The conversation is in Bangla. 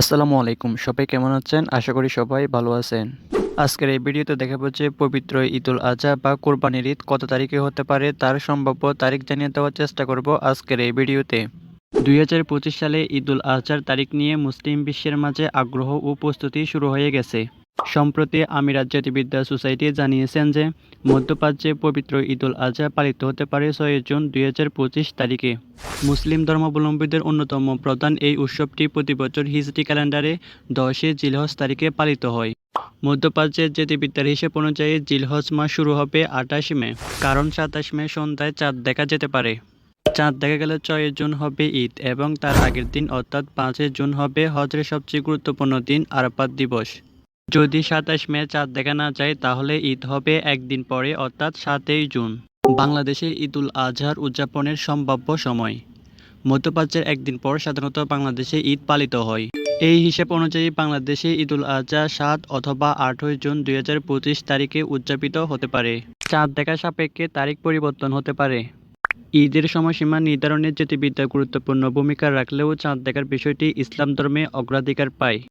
আসসালামু আলাইকুম। সবাই কেমন আছেন? আশা করি সবাই ভালো আছেন। আজকের এই ভিডিওতে দেখা যে পবিত্র ঈদুল আজহা বা কোরবানির ঈদ কত তারিখে হতে পারে, তার সম্ভাব্য তারিখ জানিয়ে দেওয়ার চেষ্টা করব আজকের এই ভিডিওতে। দুই হাজার পঁচিশ সালে ঈদুল আজহার তারিখ নিয়ে মুসলিম বিশ্বের মাঝে আগ্রহ ও প্রস্তুতি শুরু হয়ে গেছে। সম্প্রতি আমিরাত জ্যোতির্বিদ্যা সোসাইটি জানিয়েছেন যে, মধ্যপ্রাচ্যে পবিত্র ঈদুল আজহা পালিত হতে পারে ছয় জুন দুই হাজার পঁচিশ তারিখে। মুসলিম ধর্মাবলম্বীদের অন্যতম প্রধান এই উৎসবটি প্রতি বছর হিজরি ক্যালেন্ডারে দশে জিলহজ তারিখে পালিত হয়। মধ্যপ্রাচ্যের জ্যোতির্বিদ্যার হিসেব অনুযায়ী জিলহজ মাস শুরু হবে আঠাশ মে, কারণ সাতাশ মে সন্ধ্যায় চাঁদ দেখা যেতে পারে। চাঁদ দেখা গেলে ছয় জুন হবে ঈদ এবং তার আগের দিন অর্থাৎ পাঁচই জুন হবে হজরের সবচেয়ে গুরুত্বপূর্ণ দিন আরাফাত দিবস। যদি সাতাশ মে চাঁদ দেখা না যায়, তাহলে ঈদ হবে একদিন পরে, অর্থাৎ সাতই জুন। বাংলাদেশে ঈদুল আজহার উদযাপনের সম্ভাব্য সময়। মধ্যপ্রাচ্যের একদিন পর সাধারণত বাংলাদেশে ঈদ পালিত হয়। এই হিসেব অনুযায়ী বাংলাদেশে ঈদুল আজহা সাত অথবা আটই জুন দু হাজার পঁচিশ তারিখে উদযাপিত হতে পারে। চাঁদ দেখা সাপেক্ষে তারিখ পরিবর্তন হতে পারে। ঈদের সময়সীমা নির্ধারণের জ্যোতির্বিদ্যা গুরুত্বপূর্ণ ভূমিকা রাখলেও চাঁদ দেখার বিষয়টি ইসলাম ধর্মে অগ্রাধিকার পায়।